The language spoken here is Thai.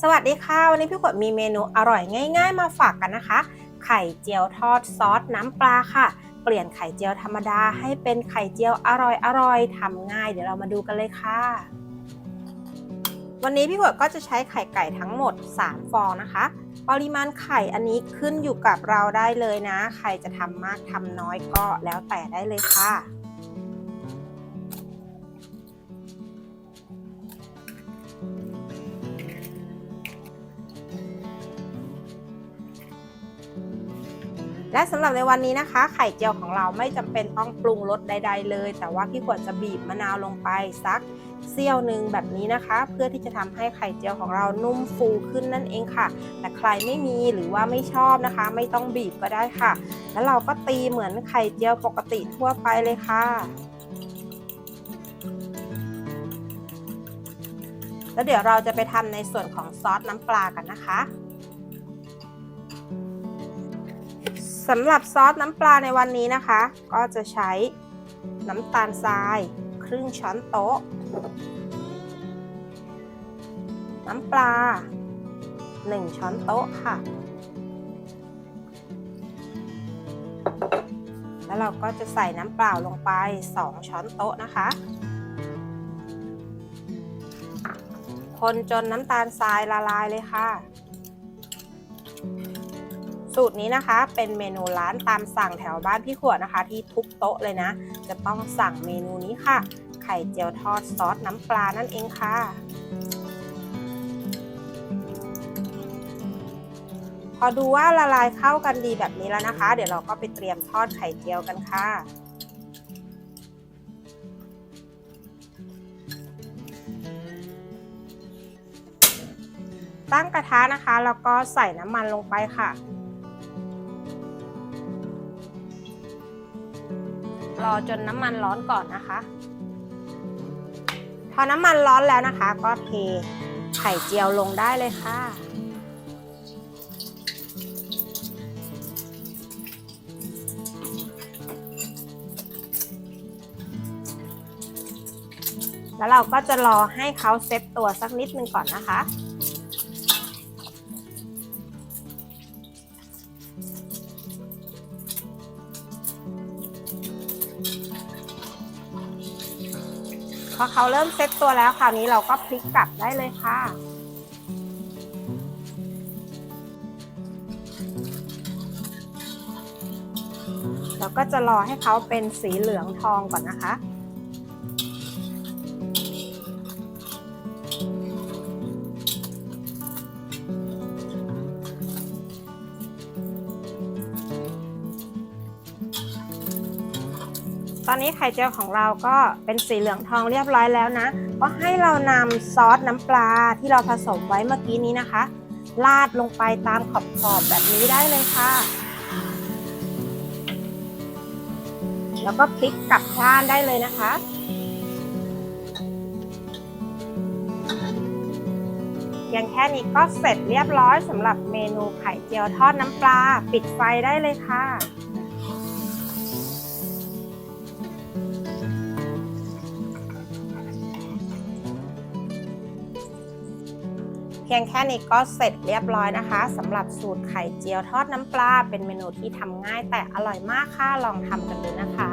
สวัสดีค่ะ วันนี้พี่ขวดมีเมนูอร่อยง่าย ๆ มาฝากกันนะคะ ไข่เจียวทอดซอสน้ำปลาค่ะ เปลี่ยนไข่เจียวธรรมดาให้เป็นไข่เจียวอร่อยๆทำง่าย เดี๋ยวเรามาดูกันเลยค่ะ วันนี้พี่ขวดก็จะใช้ไข่ไก่ทั้งหมด 3 ฟองนะคะ ปริมาณไข่อันนี้ขึ้นอยู่กับเราได้เลยนะ ใครจะทำมากทำน้อยก็แล้วแต่ได้เลยค่ะ และสำหรับในวันนี้นะคะ ไข่เจียวของเราไม่จำเป็นต้องปรุงรสใด ๆ เลย แต่ว่าพี่ขวดจะบีบมะนาวลงไปสักเสี้ยวหนึ่งแบบนี้นะคะ เพื่อที่จะทำให้ไข่เจียวของเรานุ่มฟูขึ้นนั่นเองค่ะ แต่ใครไม่มีหรือว่าไม่ชอบนะคะ ไม่ต้องบีบก็ได้ค่ะ แล้วเราก็ตีเหมือนไข่เจียวปกติทั่วไปเลยค่ะแล้วเดี๋ยวเราจะไปทำในส่วนของซอสน้ำปลากันนะคะ สำหรับซอสน้ำปลาในวันนี้นะคะ ก็จะใช้น้ำตาลทราย ครึ่งช้อนโต๊ะ น้ำปลา 1 ช้อนโต๊ะค่ะ แล้วเราก็จะใส่น้ำเปล่าลงไป 2 ช้อนโต๊ะนะคะคนจนน้ำตาลทรายละลายเลยค่ะ สูตรนี้นะคะ เป็นเมนูร้านตามสั่งแถวบ้านพี่ขวดนะคะ ที่ทุกโต๊ะเลยนะ จะต้องสั่งเมนูนี้ค่ะ ไข่เจียวทอดซอสน้ำปลานั่นเองค่ะพอดูว่าละลายเข้ากันดีแบบนี้แล้วนะคะ เดี๋ยวเราก็ไปเตรียมทอดไข่เจียวกันค่ะ ตั้งกระทะนะคะแล้วก็ใส่น้ำมันลงไปค่ะ รอจนน้ำมันร้อนก่อนนะคะ พอน้ำมันร้อนแล้วนะคะ ก็เทไข่เจียวลงได้เลยค่ะ แล้วเราก็จะรอให้เขาเซ็ตตัวสักนิดนึงก่อนนะคะ พอเขาเริ่มเซ็ตตัวแล้วคราวนี้เราก็พลิกกลับได้เลยค่ะ เราก็จะรอให้เขาเป็นสีเหลืองทองก่อนนะคะ ตอนนี้ไข่เจียวของเราก็เป็นสีเหลืองทองเรียบร้อยแล้วนะ ก็ให้เรานำซอสน้ำปลาที่เราผสมไว้เมื่อกี้นี้นะคะราดลงไปตามขอบขอบแบบนี้ได้เลยค่ะ แล้วก็พลิกกลับด้านได้เลยนะคะ เพียงแค่นี้ก็เสร็จเรียบร้อยสำหรับเมนูไข่เจียวทอดน้ำปลา ปิดไฟได้เลยค่ะ พียงแค่นี้ก็เสร็จเรียบร้อยนะคะสำหรับสูตรไข่เจียวทอดน้ำปลา เป็นเมนูที่ทำง่ายแต่อร่อยมากค่ะลองทำกันดูนะคะ